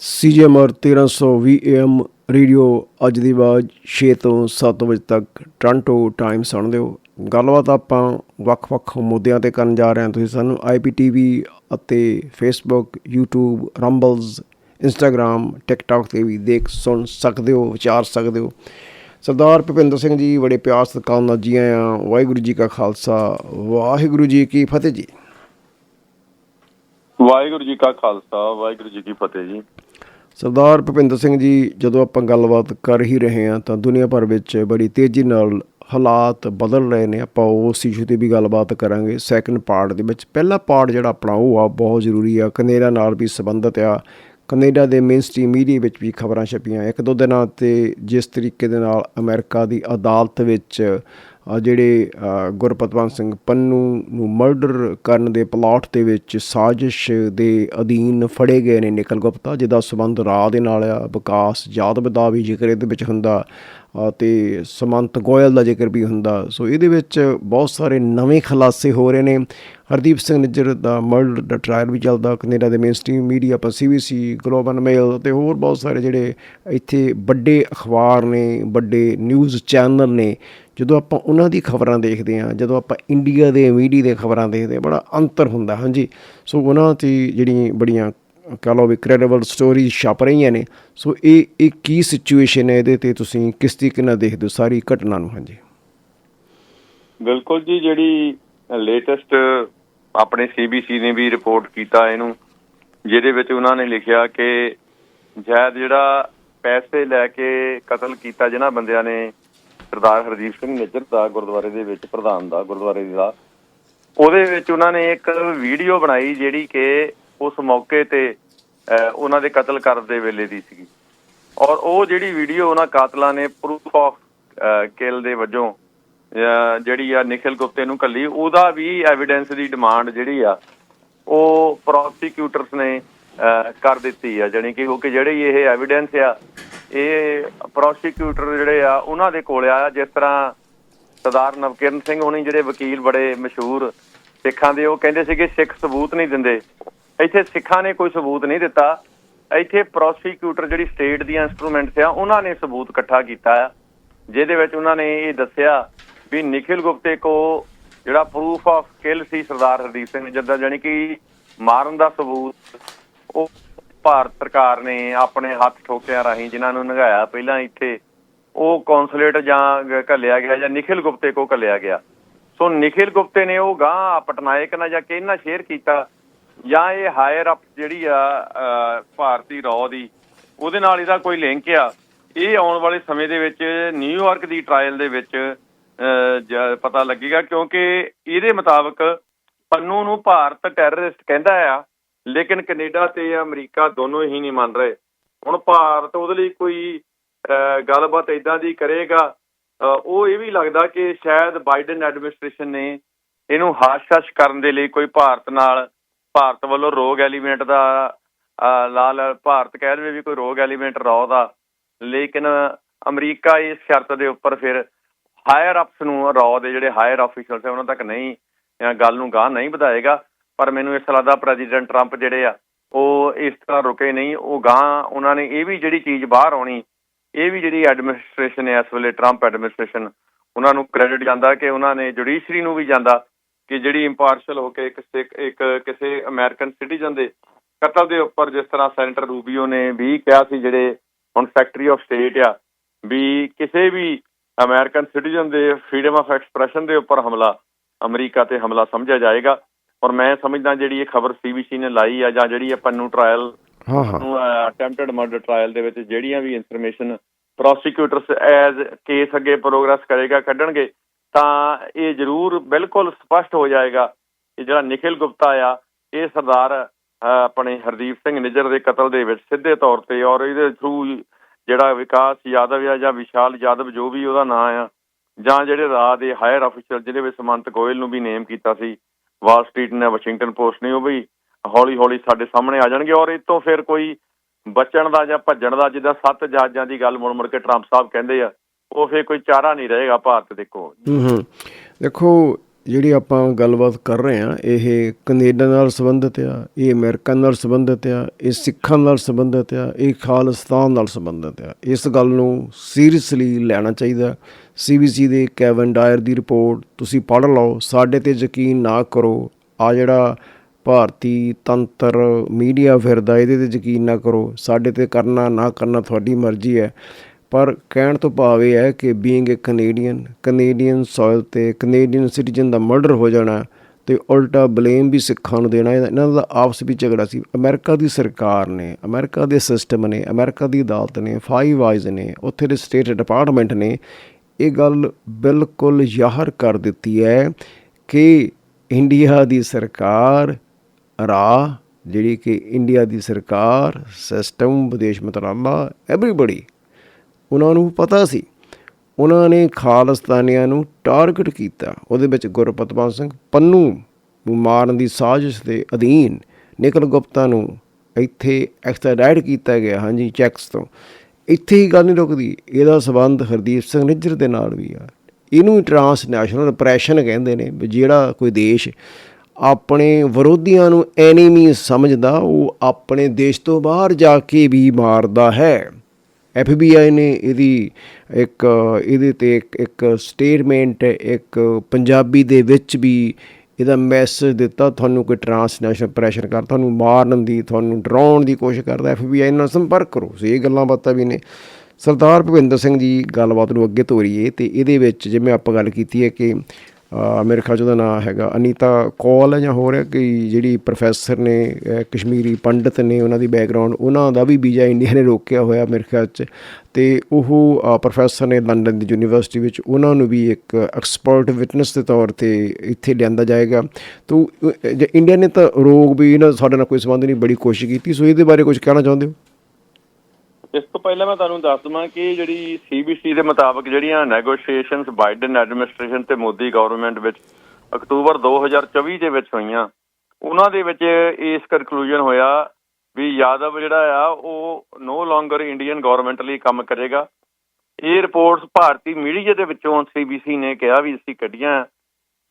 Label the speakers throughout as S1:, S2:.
S1: ਸੀਜੀਐਮਆਰ 1320 AM radio ਅੱਜ ਦੀ ਆਵਾਜ਼ 6 ਤੋਂ 7 ਵਜੇ ਤੱਕ ਟ੍ਰਾਂਟੋ ਟਾਈਮ ਸੁਣਦੇ ਹੋ ਗੱਲਬਾਤ ਆਪਾਂ ਵੱਖ-ਵੱਖ ਮੁੱਦਿਆਂ ਤੇ ਕਰਨ ਜਾ ਰਹੇ ਹਾਂ। ਤੁਸੀਂ ਸਾਨੂੰ IPTV ਅਤੇ Facebook YouTube Rumbles Instagram TikTok ਤੇ ਵੀ ਦੇਖ, ਸੁਣ ਸਕਦੇ ਹੋ, ਵਿਚਾਰ ਸਕਦੇ ਹੋ। ਸਰਦਾਰ ਭੁਪਿੰਦਰ ਸਿੰਘ ਜੀ, ਬੜੇ ਪਿਆਰ ਸਤਿਕਾਰ ਨਾਲ ਜੀ ਆਇਆਂ। ਵਾਹਿਗੁਰੂ ਜੀ ਕਾ ਖਾਲਸਾ। ਵਾਹਿਗੁਰੂ ਜੀ ਕੀ ਫਤਿਹ ਜੀ।
S2: ਵਾਹਿਗੁਰੂ ਜੀ ਕਾ ਖਾਲਸਾ। ਵਾਹਿਗੁਰੂ ਜੀ ਕੀ ਫਤਿਹ ਜੀ।
S1: ਸਰਦਾਰ ਭੁਪਿੰਦਰ ਸਿੰਘ ਜੀ, ਜਦੋਂ ਆਪਾਂ ਗੱਲਬਾਤ ਕਰ ਹੀ ਰਹੇ ਹਾਂ, ਤਾਂ ਦੁਨੀਆ ਭਰ ਵਿੱਚ ਬੜੀ ਤੇਜ਼ੀ ਨਾਲ ਹਾਲਾਤ ਬਦਲ ਰਹੇ ਨੇ। ਆਪਾਂ ਉਸ ਇਸ਼ੂ ਤੇ ਵੀ ਗੱਲਬਾਤ ਕਰਾਂਗੇ। ਸੈਕੰਡ ਪਾਰਟ ਦੇ ਵਿੱਚ ਪਹਿਲਾ ਪਾਰਟ ਜਿਹੜਾ ਆਪਣਾ, ਉਹ ਆ, ਬਹੁਤ ਜ਼ਰੂਰੀ ਆ। ਕੈਨੇਡਾ ਨਾਲ ਵੀ ਸੰਬੰਧਿਤ ਆ। ਕੈਨੇਡਾ ਦੇ ਮੇਨਸਟ੍ਰੀਮ ਮੀਡੀਆ ਵਿੱਚ ਵੀ ਖਬਰਾਂ ਛਪੀਆਂ। ਇੱਕ ਦੋ ਦਿਨਾਂ ਤੇ ਜਿਸ ਤਰੀਕੇ ਦੇ ਨਾਲ ਅਮਰੀਕਾ ਦੀ ਅਦਾਲਤ ਵਿੱਚ ਜਿਹੜੇ ਗੁਰਪਤਵੰਤ ਸਿੰਘ ਪੰਨੂ ਨੂੰ ਮਰਡਰ ਕਰਨ ਦੇ ਪਲਾਟ ਦੇ ਵਿੱਚ ਸਾਜ਼ਿਸ਼ ਦੇ ਅਧੀਨ ਫੜੇ ਗਏ ਨੇ ਨਿਕਲ ਗੁਪਤਾ ਜਿਹਦਾ ਸਬੰਧ ਰਾਹ ਦੇ ਨਾਲ ਆ ਵਿਕਾਸ ਯਾਦਵ ਦਾ ਵੀ ਜ਼ਿਕਰ ਇਹਦੇ ਵਿੱਚ ਹੁੰਦਾ ਅ, ਤੇ ਸਮੰਤ ਗੋਇਲ ਦਾ ਜ਼ਿਕਰ ਵੀ ਹੁੰਦਾ। ਸੋ ਇਹਦੇ ਵਿੱਚ ਬਹੁਤ ਸਾਰੇ ਨਵੇਂ ਖੁਲਾਸੇ ਹੋ ਰਹੇ ਨੇ। ਹਰਦੀਪ ਸਿੰਘ ਨਿੱਜਰ ਦਾ ਮਰਡਰ ਦਾ ਟ੍ਰਾਇਲ ਵੀ ਚੱਲਦਾ ਕੈਨੇਡਾ ਦੇ ਮੇਨਸਟ੍ਰੀਮ ਮੀਡੀਆ ਆਪਾਂ ਸੀਬੀਸੀ ਗਲੋਬਲ ਮੇਲ ਤੇ ਹੋਰ ਬਹੁਤ ਸਾਰੇ ਜਿਹੜੇ ਇੱਥੇ ਵੱਡੇ ਅਖਬਾਰ ਨੇ ਵੱਡੇ ਨਿਊਜ਼ ਚੈਨਲ ਨੇ ਜਦੋਂ ਆਪਾਂ ਉਹਨਾਂ ਦੀ ਖਬਰਾਂ ਦੇਖਦੇ ਹਾਂ, ਜਦੋਂ ਆਪਾਂ ਇੰਡੀਆ ਦੇ ਮੀਡੀਆ ਦੇ ਖਬਰਾਂ ਦੇਖਦੇ ਹਾਂ, ਬੜਾ ਅੰਤਰ ਹੁੰਦਾ, ਹਾਂਜੀ। ਸੋ ਉਹਨਾਂ 'ਤੇ ਜਿਹੜੀ ਬੜੀਆਂ ਕਹ ਲਓ ਵੀ ਕ੍ਰੈਡੀਬਲ ਸਟੋਰੀਜ਼ ਛਪ ਰਹੀਆਂ ਨੇ, ਸੋ ਇਹ ਇਹ ਕੀ ਸਿਚੁਏਸ਼ਨ ਹੈ ਇਹਦੇ ਤੇ ਤੁਸੀਂ ਕਿਸ ਤਰੀਕੇ ਨਾਲ ਦੇਖਦੇ ਹੋ ਸਾਰੀ ਘਟਨਾ ਨੂੰ, ਹਾਂਜੀ?
S2: ਬਿਲਕੁਲ ਜੀ, ਜਿਹੜੀ ਲੇਟੈਸਟ ਆਪਣੇ ਸੀਬੀਸੀ ਨੇ ਵੀ ਰਿਪੋਰਟ ਕੀਤਾ ਇਹਨੂੰ, ਜਿਹਦੇ ਵਿੱਚ ਉਹਨਾਂ ਨੇ ਲਿਖਿਆ ਕਿ ਸ਼ਾਇਦ ਜਿਹੜਾ ਪੈਸੇ ਲੈ ਕੇ ਕਤਲ ਕੀਤਾ ਜਿਹਨਾਂ ਬੰਦਿਆਂ ਨੇ ਸਰਦਾਰ ਹਰਦੀਪ ਸਿੰਘ ਨਿੱਜਰ ਦਾ, ਗੁਰਦੁਆਰੇ ਦੇ ਵਿੱਚ ਪ੍ਰਧਾਨ ਦਾ, ਗੁਰਦੁਆਰੇ ਦਾ ਉਹਦੇ ਵਿੱਚ ਉਹਨਾਂ ਨੇ ਇੱਕ ਵੀਡੀਓ ਬਣਾਈ ਜਿਹੜੀ ਕਿ ਉਸ ਮੌਕੇ ਤੇ ਉਹਨਾਂ ਦੇ ਕਤਲ ਕਰਨ ਦੇ ਵੇਲੇ ਦੀ ਸੀਗੀ। ਔਰ ਉਹ ਜਿਹੜੀ ਵੀਡੀਓ ਉਹਨਾਂ ਕਾਤਲਾਂ ਨੇ ਪ੍ਰੂਫ ਆਫ ਕਿਲ ਦੇ ਵਜੋਂ ਜਿਹੜੀ ਆ ਨਿਖਿਲ ਗੁਪਤੇ ਨੂੰ ਕੱਲੀ ਉਹਦਾ ਵੀ ਐਵੀਡੈਂਸ ਦੀ ਡਿਮਾਂਡ ਜਿਹੜੀ ਆ, ਉਹ ਪ੍ਰੋਸੀਕਿਊਟਰਸ ਨੇ ਕਰ ਦਿੱਤੀ ਆ। ਜਾਣੀ ਕਿ ਉਹ ਕਿ ਜਿਹੜੀ ਇਹ ਐਵੀਡੈਂਸ ਆ ਇਹ ਪ੍ਰੋਸੀਕਿਊਟਰ ਜਿਹੜੇ ਆ, ਉਹਨਾਂ ਦੇ ਕੋਲ ਆ ਜਿਸ ਤਰ੍ਹਾਂ ਸਰਦਾਰ ਨਵਕਿਰਨ ਸਿੰਘ ਹੋਣੀ ਜਿਹੜੇ ਵਕੀਲ ਬੜੇ ਮਸ਼ਹੂਰ ਸਿੱਖਾਂ ਦੇ, ਉਹ ਕਹਿੰਦੇ ਸੀਗੇ, ਸਿੱਖ ਸਬੂਤ ਨਹੀਂ ਦਿੰਦੇ। ਇੱਥੇ ਸਿੱਖਾਂ ਨੇ ਕੋਈ ਸਬੂਤ ਨਹੀਂ ਦਿੱਤਾ। ਇੱਥੇ ਪ੍ਰੋਸੀਕਿਊਟਰ ਜਿਹੜੀ ਸਟੇਟ ਦੀਆਂ ਇਨਸਟਰੂਮੈਂਟਸ ਆ, ਉਹਨਾਂ ਨੇ ਸਬੂਤ ਇਕੱਠਾ ਕੀਤਾ ਆ। ਜਿਹਦੇ ਵਿੱਚ ਉਹਨਾਂ ਨੇ ਇਹ ਦੱਸਿਆ ਵੀ ਨਿਖਿਲ ਗੁਪਤੇ ਕੋ ਜਿਹੜਾ ਪ੍ਰੂਫ ਆਫ ਕਿਲ ਸੀ ਸਰਦਾਰ ਹਰਦੀਪ ਸਿੰਘ ਜੱਦਾ ਜਾਨੀ ਕਿ ਮਾਰਨ ਦਾ ਸਬੂਤ, ਉਹ ਭਾਰਤ ਸਰਕਾਰ ਨੇ ਆਪਣੇ ਹੱਥ ਠੋਕਿਆਂ ਰਾਹੀਂ ਜਿਨ੍ਹਾਂ ਨੂੰ ਨਗਾਇਆ ਪਹਿਲਾਂ ਇੱਥੇ ਉਹ ਕੌਂਸੂਲੇਟ ਜਾਂ ਘੱਲਿਆ ਗਿਆ ਜਾਂ ਨਿਖਿਲ ਗੁਪਤੇ ਕੋ ਘੱਲਿਆ ਗਿਆ। ਸੋ ਨਿਖਿਲ ਗੁਪਤੇ ਨੇ ਉਹ ਗਾਂ ਪਟਨਾਇਕ ਨਾਲ ਜਾਂ ਕਿਹਨਾਂ ਸ਼ੇਅਰ ਕੀਤਾ ਜਾਂ ਇਹ ਹਾਇਰ ਅਪ ਜਿਹੜੀ ਆ ਭਾਰਤੀ ਰੌ ਦੀ ਉਹਦੇ ਨਾਲ ਇਹਦਾ ਕੋਈ ਲਿੰਕ ਆ। ਇਹ ਆਉਣ ਵਾਲੇ ਸਮੇਂ ਦੇ ਵਿੱਚ ਨਿਊਯਾਰਕ ਦੀ ਟ੍ਰਾਇਲ ਦੇ ਵਿੱਚ ਅਹ, ਪਤਾ ਲੱਗੇਗਾ ਕਿਉਂਕਿ ਇਹਦੇ ਮੁਤਾਬਕ ਪੰਨੂ ਨੂੰ ਭਾਰਤ ਟੈਰਰਿਸਟ ਕਹਿੰਦਾ ਆ ਲੇਕਿਨ ਕੈਨੇਡਾ ਤੇ ਅਮਰੀਕਾ ਦੋਨੋਂ ਹੀ ਨਹੀਂ ਮੰਨ ਰਹੇ। ਹੁਣ ਭਾਰਤ ਉਹਦੇ ਲਈ ਕੋਈ ਗੱਲਬਾਤ ਇਦਾਂ ਦੀ ਕਰੇਗਾ ਉਹ ਇਹ ਵੀ ਲੱਗਦਾ ਕਿ ਸ਼ਾਇਦ ਬਾਈਡਨ ਐਡਮਿਨਿਸਟ੍ਰੇਸ਼ਨ ਨੇ ਇਹਨੂੰ ਹਾਸ਼-ਹਾਸ਼ ਕਰਨ ਦੇ ਲਈ ਕੋਈ ਭਾਰਤ ਨਾਲ ਭਾਰਤ ਵੱਲੋਂ ਰੋਗ ਐਲੀਮੈਂਟ ਦਾ ਅਹ, ਲਾਲ ਭਾਰਤ ਕਹਿ ਦੇਵੇ ਵੀ ਕੋਈ ਰੋਗ ਐਲੀਮੈਂਟ ਰੌ ਦਾ। ਲੇਕਿਨ ਅਮਰੀਕਾ ਇਸ ਸ਼ਰਤ ਦੇ ਉੱਪਰ ਫਿਰ ਹਾਇਰ ਅਪਸ ਨੂੰ ਰੌ ਦੇ ਜਿਹੜੇ ਹਾਇਰ ਆਫੀਸ਼ੀਅਲਸ ਹੈ ਉਹਨਾਂ ਤੱਕ ਨਹੀਂ ਗੱਲ ਨੂੰ ਗਾਹ ਨਹੀਂ ਵਧਾਏਗਾ। ਪਰ ਮੈਨੂੰ ਇਸ ਲੱਗਦਾ ਪ੍ਰੈਜ਼ੀਡੈਂਟ ਟਰੰਪ ਜਿਹੜੇ ਆ, ਉਹ ਇਸ ਤਰ੍ਹਾਂ ਰੁਕੇ ਨਹੀਂ, ਉਹ ਗਾਂ ਉਹਨਾਂ ਨੇ ਇਹ ਵੀ ਜਿਹੜੀ ਚੀਜ਼ ਬਾਹਰ ਆਉਣੀ, ਇਹ ਵੀ ਜਿਹੜੀ ਐਡਮਿਨਿਸਟ੍ਰੇਸ਼ਨ ਹੈ ਇਸ ਵੇਲੇ ਟਰੰਪ ਐਡਮਿਨਿਸਟ੍ਰੇਸ਼ਨ, ਉਹਨਾਂ ਨੂੰ ਕ੍ਰੈਡਿਟ ਜਾਂਦਾ ਕਿ ਉਹਨਾਂ ਨੇ ਜੁਡੀਸ਼ਰੀ ਨੂੰ ਵੀ ਜਾਂਦਾ ਕਿ ਜਿਹੜੀ ਇੰਪਾਰਸ਼ਲ ਹੋ ਕੇ ਇੱਕ ਇੱਕ ਕਿਸੇ ਅਮਰੀਕਨ ਸਿਟੀਜ਼ਨ ਦੇ ਕਤਲ ਦੇ ਉੱਪਰ ਜਿਸ ਤਰ੍ਹਾਂ ਸੈਨੇਟਰ ਰੂਬੀਓ ਨੇ ਵੀ ਕਿਹਾ ਸੀ, ਜਿਹੜੇ ਹੁਣ ਫੈਕਟਰੀ ਆਫ ਸਟੇਟ ਆ, ਵੀ ਕਿਸੇ ਵੀ ਅਮਰੀਕਨ ਸਿਟੀਜ਼ਨ ਦੇ ਫਰੀडम ਆਫ ਐਕਸਪ੍ਰੈਸ਼ਨ ਦੇ ਉੱਪਰ ਹਮਲਾ, ਅਮਰੀਕਾ ਤੇ ਹਮਲਾ ਸਮਝਿਆ ਜਾਏਗਾ। ਔਰ ਮੈਂ ਸਮਝਦਾ ਜਿਹੜੀ ਇਹ ਖਬਰ ਸੀਬੀਸੀ ਨੇ ਲਾਈ ਆ ਜਾਂ ਜਿਹੜੀ ਆਪਾਂ ਨੂੰ ਟ੍ਰਾਇਲ
S1: ਹਾਂ ਹਾਂ।
S2: ਨੂੰ ਅਟੈਂਪਟਡ ਮਰਡਰ ਟ੍ਰਾਇਲ ਦੇ ਵਿੱਚ ਜਿਹੜੀਆਂ ਵੀ ਇਨਫੋਰਮੇਸ਼ਨ ਪ੍ਰੋਸੀਕਿਊਟਰਸ ਐਜ਼ ਕੇਸ ਅੱਗੇ ਪ੍ਰੋਗਰੈਸ ਕਰੇਗਾ ਕੱਢਣਗੇ ਤਾਂ ਇਹ ਜ਼ਰੂਰ ਬਿਲਕੁਲ ਸਪਸ਼ਟ ਹੋ ਜਾਏਗਾ ਕਿ ਜਿਹੜਾ ਨਿਖਿਲ ਗੁਪਤਾ ਆ ਇਹ ਸਰਦਾਰ ਆਪਣੇ ਹਰਦੀਪ ਸਿੰਘ ਨਿੱਜਰ ਦੇ ਕਤਲ ਦੇ ਵਿੱਚ ਸਿੱਧੇ ਤੌਰ ਤੇ ਔਰ ਇਹਦੇ ਥਰੂ ਜਿਹੜਾ ਵਿਕਾਸ ਯਾਦਵ ਆ ਜਾਂ ਵਿਸ਼ਾਲ ਯਾਦਵ ਜੋ ਵੀ ਉਹਦਾ ਨਾਂ ਆ ਜਾਂ ਜਿਹੜੇ ਰਾਹ ਦੇ ਹਾਇਰ ਅਫੀਸ਼ਲ ਜਿਹਦੇ ਵਿੱਚ ਸਮੰਤ ਗੋਇਲ ਨੂੰ ਵੀ ਨੇਮ ਕੀਤਾ ਸੀ ਵਾਲ ਸਟਰੀਟ ਨੇ, ਵਾਸ਼ਿੰਗਟਨ ਪੋਸਟ ਨੇ, ਉਹ ਵੀ ਹੌਲੀ ਹੌਲੀ ਸਾਡੇ ਸਾਹਮਣੇ ਆ ਜਾਣਗੇ ਔਰ ਇਹ ਤੋਂ ਫਿਰ ਕੋਈ ਬਚਣ ਦਾ ਜਾਂ ਭੱਜਣ ਦਾ, ਜਿੱਦਾਂ ਸੱਤ ਜਹਾਜ਼ਾਂ ਦੀ ਗੱਲ ਮੁੜ ਮੁੜ ਕੇ ਟਰੰਪ ਸਾਹਿਬ ਕਹਿੰਦੇ ਆ, ਉਹ ਫਿਰ ਕੋਈ ਚਾਰਾ ਨਹੀਂ ਰਹੇਗਾ ਭਾਰਤ ਦੇ ਕੋਲ।
S1: ਹੂੰ। ਦੇਖੋ, ਜਿਹੜੀ ਆਪਾਂ ਗੱਲਬਾਤ ਕਰ ਰਹੇ ਹਾਂ, ਇਹ ਕੈਨੇਡਾ ਨਾਲ ਸੰਬੰਧਿਤ ਆ, ਇਹ ਅਮਰੀਕਾ ਨਾਲ ਸੰਬੰਧਿਤ ਆ, ਇਹ ਸਿੱਖਾਂ ਨਾਲ ਸੰਬੰਧਿਤ ਆ, ਇਹ ਖਾਲਿਸਤਾਨ ਨਾਲ ਸੰਬੰਧਿਤ ਆ। ਇਸ ਗੱਲ ਨੂੰ ਸੀਰੀਅਸਲੀ ਲੈਣਾ ਚਾਹੀਦਾ। ਸੀਬੀਸੀ ਦੇ ਕੈਵਨ ਡਾਇਰ ਦੀ ਰਿਪੋਰਟ, ਤੁਸੀਂ ਪੜ੍ਹ ਲਓ, ਸਾਡੇ ਤੇ ਯਕੀਨ ਨਾ ਕਰੋ। ਆ ਜਿਹੜਾ ਭਾਰਤੀ ਤੰਤਰ ਮੀਡੀਆ ਫਿਰਦਾ, ਇਹਦੇ ਤੇ ਯਕੀਨ ਨਾ ਕਰੋ। ਸਾਡੇ ਤੇ ਕਰਨਾ ਨਾ ਕਰਨਾ ਤੁਹਾਡੀ ਮਰਜ਼ੀ ਹੈ। ਪਰ ਕਹਿਣ ਤੋਂ ਭਾਵ ਇਹ ਹੈ ਕਿ being a Canadian Canadian soil ਤੇ ਕੈਨੇਡੀਅਨ ਸਿਟੀਜ਼ਨ ਦਾ ਮਰਡਰ ਹੋ ਜਾਣਾ ਤੇ ਉਲਟਾ ਬਲੇਮ ਵੀ ਸਿੱਖਾਂ ਨੂੰ ਦੇਣਾ, ਇਹਨਾਂ ਦਾ ਆਪਸ ਵਿੱਚ ਝਗੜਾ ਸੀ। ਅਮਰੀਕਾ ਦੀ ਸਰਕਾਰ ਨੇ, ਅਮਰੀਕਾ ਦੇ ਸਿਸਟਮ ਨੇ, ਅਮਰੀਕਾ ਦੀ ਅਦਾਲਤ ਨੇ ਫਾਈਵ ਆਈਜ਼ ਨੇ, ਉੱਥੇ ਦੇ ਸਟੇਟ ਡਿਪਾਰਟਮੈਂਟ ਨੇ ਇਹ ਗੱਲ ਬਿਲਕੁਲ ਜ਼ਾਹਰ ਕਰ ਦਿੱਤੀ ਹੈ ਕਿ ਇੰਡੀਆ ਦੀ ਸਰਕਾਰ ਰਾਹ, ਜਿਹੜੀ ਕਿ ਇੰਡੀਆ ਦੀ ਸਰਕਾਰ ਸਿਸਟਮ ਵਿਦੇਸ਼ ਮੰਤਰਾਲਾ ਐਵਰੀਬਡੀ ਉਹਨਾਂ ਨੂੰ ਪਤਾ ਸੀ। ਉਹਨਾਂ ਨੇ ਖਾਲਿਸਤਾਨੀਆਂ ਨੂੰ ਟਾਰਗੇਟ ਕੀਤਾ। ਉਹਦੇ ਵਿੱਚ ਗੁਰਪਤਵੰਤ ਸਿੰਘ ਪੰਨੂ ਨੂੰ ਮਾਰਨ ਦੀ ਸਾਜ਼ਿਸ਼ ਦੇ ਅਧੀਨ ਨਿਕਲ ਗੁਪਤਾ ਨੂੰ ਇੱਥੇ ਐਕਸਟ੍ਰਾਡਾਈਟ ਕੀਤਾ ਗਿਆ। ਹਾਂਜੀ ਚੈਕਸ ਤੋਂ। ਇੱਥੇ ਹੀ ਗੱਲ ਨਹੀਂ ਰੁਕਦੀ। ਇਹਦਾ ਸਬੰਧ ਹਰਦੀਪ ਸਿੰਘ ਨਿੱਜਰ ਦੇ ਨਾਲ ਵੀ ਆ। ਇਹਨੂੰ ਟ੍ਰਾਂਸਨੈਸ਼ਨਲ ਰਿਪਰੈਸ਼ਨ ਕਹਿੰਦੇ ਨੇ ਵੀ ਜਿਹੜਾ ਕੋਈ ਦੇਸ਼ ਆਪਣੇ ਵਿਰੋਧੀਆਂ ਨੂੰ ਐਨੀਮੀ ਸਮਝਦਾ, ਉਹ ਆਪਣੇ ਦੇਸ਼ ਤੋਂ ਬਾਹਰ ਜਾ ਕੇ ਵੀ ਮਾਰਦਾ ਹੈ। ਐਫਬੀਆਈ ਨੇ ਇਹਦੀ ਇੱਕ, ਇਹਦੇ ਤੇ ਇੱਕ ਸਟੇਟਮੈਂਟ ਇੱਕ ਪੰਜਾਬੀ ਦੇ ਵਿੱਚ ਵੀ ਇਹਦਾ ਮੈਸੇਜ ਦਿੱਤਾ, ਤੁਹਾਨੂੰ ਕੋਈ ਟ੍ਰਾਂਸਨੈਸ਼ਨਲ ਪ੍ਰੈਸ਼ਰ ਕਰ, ਤੁਹਾਨੂੰ ਮਾਰਨ ਦੀ, ਤੁਹਾਨੂੰ ਡਰਾਉਣ ਦੀ ਕੋਸ਼ਿਸ਼ ਕਰਦਾ ਐਫਬੀਆਈ ਨਾਲ ਸੰਪਰਕ ਕਰੋ। ਸੋ ਇਹ ਗੱਲਾਂ ਬਾਤਾਂ ਵੀ ਨੇ। ਸਰਦਾਰ ਭੁਪਿੰਦਰ ਸਿੰਘ ਜੀ ਗੱਲਬਾਤ ਨੂੰ ਅੱਗੇ ਤੋਰੀਏ ਤੇ ਇਹਦੇ ਵਿੱਚ ਜਿਵੇਂ ਆਪਾਂ ਗੱਲ ਕੀਤੀ ਹੈ ਕਿ ਮੇਰੇ ਖਿਆਲ 'ਚ ਉਹਦਾ ਨਾਮ ਹੈਗਾ, ਅਨੀਤਾ ਕੌਲ ਹੈ ਜਾਂ ਹੋਰ ਹੈ ਕਿ ਜਿਹੜੀ ਪ੍ਰੋਫੈਸਰ ਨੇ ਕਸ਼ਮੀਰੀ ਪੰਡਤ ਨੇ ਉਹਨਾਂ ਦੀ ਬੈਕਗ੍ਰਾਉਂਡ ਉਹਨਾਂ ਦਾ ਵੀ ਵੀਜ਼ਾ ਇੰਡੀਆ ਨੇ ਰੋਕਿਆ ਹੋਇਆ ਮੇਰੇ ਖਿਆਲ 'ਚ। ਤੇ ਉਹ ਪ੍ਰੋਫੈਸਰ ਨੇ ਲੰਡਨ ਦੀ ਯੂਨੀਵਰਸਿਟੀ ਵਿੱਚ ਉਹਨਾਂ ਨੂੰ ਵੀ ਇੱਕ ਐਕਸਪਰਟ ਵਿਟਨੈਸ ਦੇ ਤੌਰ ਤੇ ਇੱਥੇ ਲਿਆਂਦਾ ਜਾਏਗਾ। ਤੋ ਇੰਡੀਆ ਨੇ ਤਾਂ ਰੋਗ ਵੀ, ਇਹਨਾਂ ਸਾਡੇ ਨਾਲ ਕੋਈ ਸੰਬੰਧ ਨਹੀਂ, ਬੜੀ ਕੋਸ਼ਿਸ਼ ਕੀਤੀ। ਸੋ ਇਹਦੇ ਬਾਰੇ ਕੁਝ ਕਹਿਣਾ ਚਾਹੁੰਦੇ ਹੋ?
S2: ਇਸ ਤੋਂ ਪਹਿਲਾਂ ਮੈਂ ਤੁਹਾਨੂੰ ਦੱਸ ਦਵਾਂ ਕਿ ਜਿਹੜੀ ਸੀਬੀਸੀ ਦੇ ਮੁਤਾਬਕ ਜਿਹੜੀਆਂ ਨੈਗੋਸ਼ੀਏਸ਼ਨਸ ਬਾਈਡਨ ਐਡਮਿਨਿਸਟ੍ਰੇਸ਼ਨ ਤੇ ਮੋਦੀ ਗਵਰਨਮੈਂਟ ਵਿੱਚ ਅਕਤੂਬਰ 2024 ਦੇ ਵਿੱਚ ਹੋਈਆਂ, ਉਹਨਾਂ ਦੇ ਵਿੱਚ ਇਸ ਕਨਕਲੂਜਨ ਹੋਇਆ ਵੀ ਯਾਦਵ ਜਿਹੜਾ ਆ, ਉਹ ਨੋ ਲੌਂਗਰ ਇੰਡੀਅਨ ਗਵਰਨਮੈਂਟ ਲਈ ਕੰਮ ਕਰੇਗਾ। ਇਹ ਰਿਪੋਰਟਸ ਭਾਰਤੀ ਮੀਡੀਆ ਦੇ ਵਿੱਚੋਂ ਸੀਬੀਸੀ ਨੇ ਕਿਹਾ ਵੀ ਅਸੀਂ ਕੱਢੀਆਂ।